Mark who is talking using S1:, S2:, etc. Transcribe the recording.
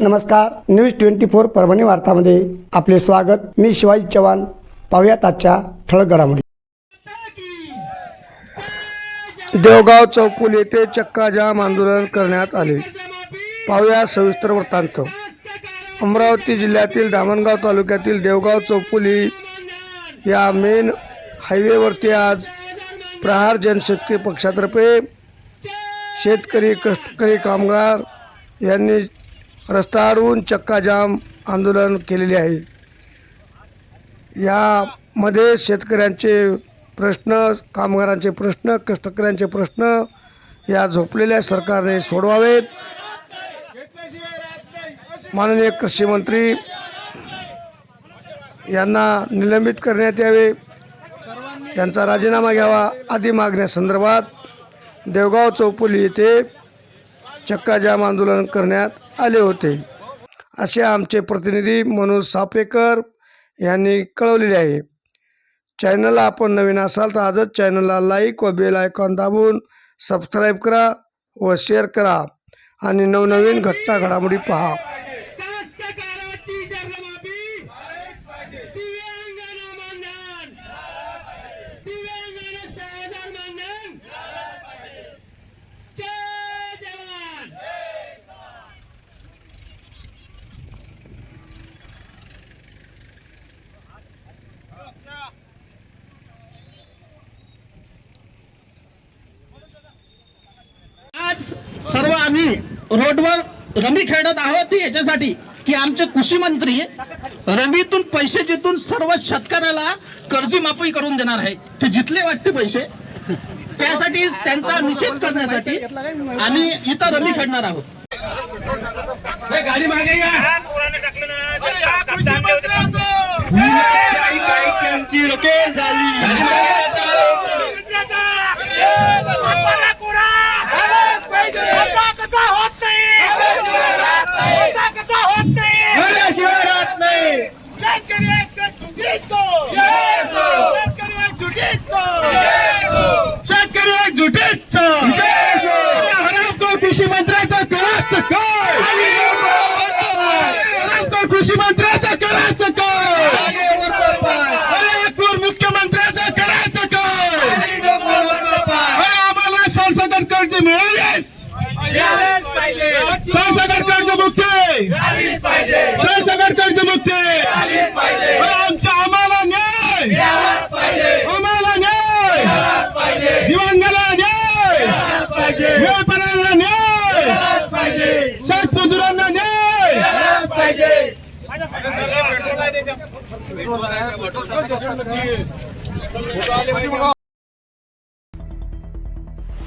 S1: नमस्कार news twenty four Parbhani वार्तामध्ये आपले स्वागत. मी शिवाजी चव्हाण. पाहुयात आजच्या ठळक घडामोडी देवगाव चौकुल येथे चक्काजाम आंदोलन करण्यात आले. पाहुया सविस्तर वृत्तांत. अमरावती जिल्ह्यातील दामणगाव तालुक्यातील देवगाव चौपुली या मेन हायवेवरती आज प्रहार जनशक्ती पक्षातर्फे शेतकरी कष्टकरी कामगार यांनी रस्ता अडवून चक्काजाम आंदोलन केलेले आहे. यामध्ये शेतकऱ्यांचे प्रश्न कामगारांचे प्रश्न कष्टकऱ्यांचे प्रश्न या झोपलेल्या सरकारने सोडवावेत. माननीय कृषी मंत्री यांना निलंबित करण्यात यावे. यांचा राजीनामा घ्यावा. आदी मागण्यासंदर्भात देवगाव चौफुली येथे चक्काजाम आंदोलन करण्यात आले होते. असे आमचे प्रतिनिधी मनोज सापेकर यांनी कळवलेले आहे. चॅनलला आपण नवीन असाल तर आजच चॅनलला लाईक व बेल आयकॉन दाबून सबस्क्राईब करा व शेअर करा. आणि नवनवीन घटना घडामोडी पहा.
S2: आज सर्व आम्ही रोडवर रमी खेळत आहोत याच्यासाठी की आमचे कृषी मंत्री रमीतून पैसे जिथून सर्व शेतकऱ्याला कर्जमाफी करून देणार आहे. ते जिथले वाटते पैसे त्यासाठी त्यांचा निषेध करण्यासाठी आम्ही इथं रमी खेळणार आहोत. गाडी मागे
S3: कसा सरसकट कर्ज मुक्ती. सरसकट कर्ज मुक्ती. अरे आमच्या आम्हाला न्याय. आम्हाला न्याय. दिव्यांगाला न्याय. व्यापाऱ्यांना न्याय. शेतमजुरांना न्याय.